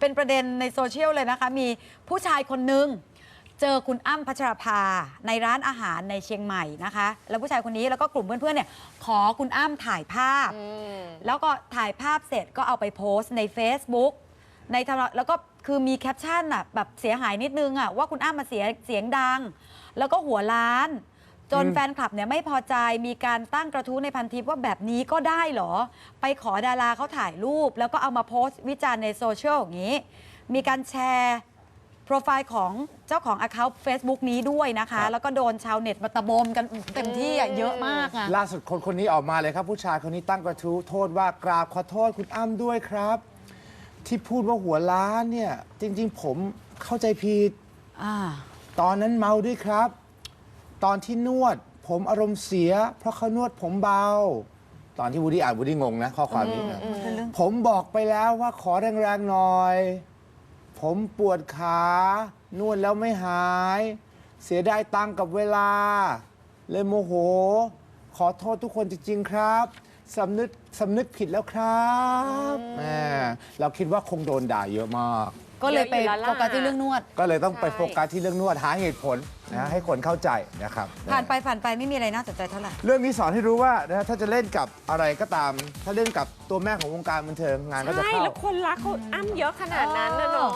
เป็นประเด็นในโซเชียลเลยนะคะ มีผู้ชายคนหนึ่งเจอคุณอ้ำพัชราภาในร้านอาหารในเชียงใหม่นะคะ แล้วผู้ชายคนนี้แล้วก็กลุ่มเพื่อนๆเนี่ย ขอคุณอ้ำถ่ายภาพอืมแล้วก็ถ่ายภาพเสร็จก็เอาไปโพสต์ใน Facebook ในทางแล้วก็คือมีแคปชั่นอะแบบเสียหายนิดนึงอะว่าคุณอ้ำมาเสียเสียงดัง แล้วก็หัวล้าน จนอืมแฟนคลับเนี่ยไม่พอใจมีการตั้งกระทู้ในพันทิปว่าแบบนี้ก็ได้เหรอ ไปขอดาราเขาถ่ายรูป แล้วก็เอามาโพสต์วิจารณ์ในโซเชียลอย่างนี้ มีการแชร์โปรไฟล์ของเจ้าของ Account Facebook นี้ด้วยนะคะ แล้วก็โดนชาวเน็ตมาตะบมกันเต็มที่อะเยอะมากอะล่าสุดคนคนนี้ออกมาเลยครับ ผู้ชายคนนี้ตั้งกระทู้โทษว่ากราบขอโทษคุณอ้ำด้วยครับ ที่พูดว่าหัวล้านเนี่ย จริง ๆ ผมเข้าใจผิด อ่า ตอนนั้นเมาด้วยครับ ตอนที่นวด ผมอารมณ์เสีย เพราะเขานวดผมเบา ตอนที่วูดดี้อ่านวูดดี้งงนะข้อความนี้นะผมบอกไปแล้วว่าขอแรงๆหน่อย ผมปวดขานวดแล้วไม่หาย เสียดายตังค์กับเวลา เลยโมโห ขอโทษทุกคนจริงๆครับ สำนึกสำนึกผิดแล้วครับแหมเราคิดว่าคงโดนด่าเยอะมาก ก็เลยไปเยอะอยู่แล้วล่ะ โฟกัสที่เรื่องนวด ก็เลยต้องไปใช่ โฟกัสที่เรื่องนวดหาเหตุผลนะให้คนเข้าใจนะครับ ผ่านไปผ่านไปไม่มีอะไรน่าสนใจเท่าไหร่ เรื่องนี้สอนให้รู้ว่านะถ้าจะเล่นกับอะไรก็ตาม ถ้าเล่นกับตัวแม่ของวงการบันเทิงงานก็จะใช่ เข้า แล้วคนรักเขาอ้ำเยอะขนาดนั้นนะเนาะ